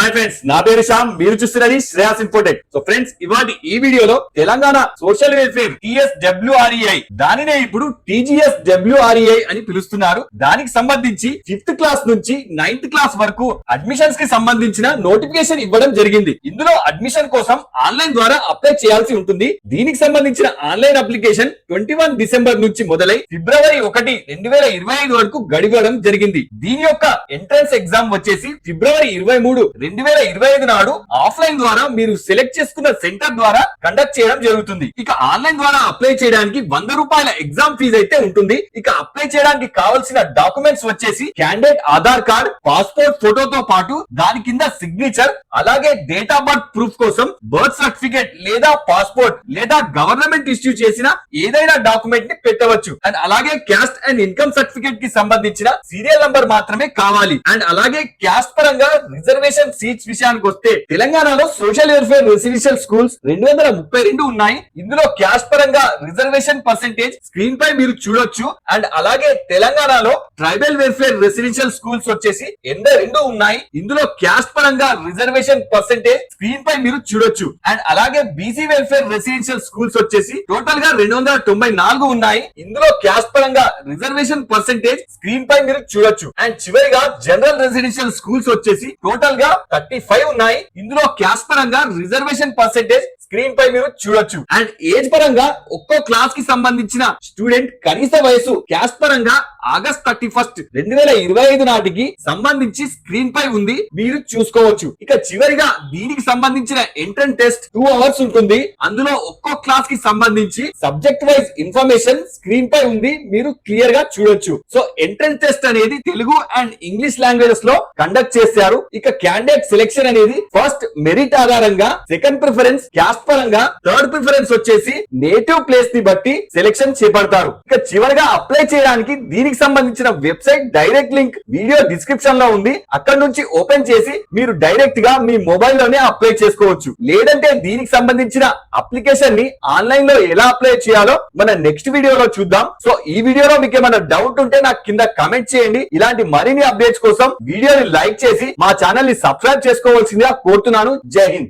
Hi friends నా పేరు శ్యామ్. మీరు చూస్తున్నది శ్రేయాస్ ఇంపోర్టెడ్ సో ఫ్రెండ్స్ ఇవాటి ఈ వీడియోలో Telangana social welfare TS WREI దానినే ఇప్పుడు టీజీఎస్ డబ్ల్యూఆర్ఈఐ అని పిలుస్తున్నారు. దానికి సంబంధించి ఫిఫ్త్ క్లాస్ నుంచి నైన్త్ క్లాస్ వరకు అడ్మిషన్స్కి సంబంధించిన నోటిఫికేషన్ ఇవ్వడం జరిగింది. ఇందులో అడ్మిషన్ కోసం ఆన్లైన్ ద్వారా అప్లై చేయాల్సి ఉంటుంది. దీనికి సంబంధించిన online application twenty one December నుంచి మొదలై ఫిబ్రవరి ఒకటి రెండు వేల ఇరవై ఐదు వరకు గడిపడం జరిగింది. దీని యొక్క ఎంట్రన్స్ ఎగ్జామ్ వచ్చేసి ఫిబ్రవరి ఇరవై మూడు రెండు వేల ఇరవై ఐదు నాడు ఆఫ్లైన్ ద్వారా మీరు సెలెక్ట్ చేసుకున్న సెంటర్ ద్వారా కండక్ట్ చేయడం జరుగుతుంది. ఇక ఆన్లైన్ ద్వారా అప్లై చేయడానికి వంద రూపాయల ఎగ్జామ్ ఫీజు అయితే ఉంటుంది. ఇక అప్లై చేయడానికి కావాల్సిన డాక్యుమెంట్స్ వచ్చేసి క్యాండిడేట్ ఆధార్ కార్డ్ పాస్పోర్ట్ ఫోటోతో పాటు దాని కింద సిగ్నేచర్ అలాగే డేట్ ఆఫ్ బర్త్ ప్రూఫ్ కోసం బర్త్ సర్టిఫికేట్ లేదా పాస్పోర్ట్ లేదా గవర్నమెంట్ ఇష్యూ చేసిన ఏదైనా డాక్యుమెంట్ని పెట్టవచ్చు. అండ్ అలాగే క్యాస్ట్ అండ్ ఇన్కమ్ సర్టిఫికేట్కి సంబంధించిన సీరియల్ నంబర్ మాత్రమే కావాలి. అండ్ అలాగే క్యాస్ట్ పరంగా రిజర్వేషన్ సీట్స్ విషయానికి వస్తే తెలంగాణలో సోషల్ వెల్ఫేర్ రెసిడెన్షియల్ స్కూల్స్ రెండు వందల ముప్పై రెండు ఉన్నాయి. ఇందులో క్యాష్ పరంగా రిజర్వేషన్ పర్సెంటేజ్ స్క్రీన్ పై మీరు చూడొచ్చు. అండ్ అలాగే తెలంగాణలో ట్రైబల్ వెల్ఫేర్ రెసిడెన్షియల్ స్కూల్స్ వచ్చేసి ఎనభై రెండు ఉన్నాయి. ఇందులో క్యాష్ పరంగా రిజర్వేషన్ పర్సెంటేజ్ స్క్రీన్ పై మీరు చూడొచ్చు. అండ్ అలాగే బీసీ వెల్ఫేర్ రెసిడెన్షియల్ స్కూల్స్ వచ్చేసి టోటల్గా రెండు వందల తొంభై నాలుగు ఉన్నాయి. ఇందులో క్యాష్ పరంగా రిజర్వేషన్ పర్సెంటేజ్ స్క్రీన్ పై మీరు చూడొచ్చు. అండ్ చివరిగా జనరల్ రెసిడెన్షియల్ స్కూల్స్ వచ్చేసి టోటల్గా థర్టీ ఫైవ్ ఉన్నాయి. ఇందులో క్లాస్ పరంగా రిజర్వేషన్ పర్సెంటేజ్ స్క్రీన్ పై మీరు చూడొచ్చు. అండ్ ఏజ్ పరంగా ఒక్కో క్లాస్కి సంబంధించిన స్టూడెంట్ కనీస వయసు క్యాస్ట్ పరంగా ఆగస్ట్ థర్టీ ఫస్ట్ రెండు వేల ఇరవై ఐదు నాటికి సంబంధించి స్క్రీన్ పై ఉంది. మీరు చూసుకోవచ్చు. ఇక చివరిగా దీనికి సంబంధించిన ఎంట్రన్ టెస్ట్ టూ అవర్స్ ఉంటుంది. అందులో ఒక్కో క్లాస్కి సంబంధించి సబ్జెక్ట్ వైజ్ ఇన్ఫర్మేషన్ స్క్రీన్ పై ఉంది. మీరు క్లియర్గా చూడొచ్చు. సో ఎంట్రన్స్ టెస్ట్ అనేది తెలుగు అండ్ ఇంగ్లీష్ లాంగ్వేజెస్లో కండక్ట్ చేశారు. ఇక క్యాండిడేట్ సెలెక్షన్ అనేది ఫస్ట్ మెరిట్ ఆధారంగా సెకండ్ ప్రిఫరెన్స్ క్యాస్ట్ పరంగా థర్డ్ ప్రిఫరెన్స్ వచ్చేసి నేటివ్ ప్లేస్ని బట్టి సెలెక్షన్ చేపడతారు. ఇక చివరిగా అప్లై చేయడానికి దీనికి సంబంధించిన వెబ్సైట్ డైరెక్ట్ లింక్ వీడియో డిస్క్రిప్షన్లో ఉంది. అక్కడ నుంచి ఓపెన్ చేసి మీరు డైరెక్ట్గా మీ మొబైల్లోనే అప్లై చేసుకోవచ్చు. లేదంటే దీనికి సంబంధించిన అప్లికేషన్ని ఆన్లైన్లో ఎలా అప్లై చేయాలో మన నెక్స్ట్ వీడియోలో చూద్దాం. సో ఈ వీడియోలో మీకు ఏమైనా డౌట్ ఉంటే నాకు కింద కమెంట్ చేయండి. ఇలాంటి మరిన్ని అప్డేట్స్ కోసం వీడియోని లైక్ చేసి మా ఛానల్ని సబ్స్క్రైబ్ చేసుకోవాల్సిందిగా కోరుతున్నాను. జై హింద్.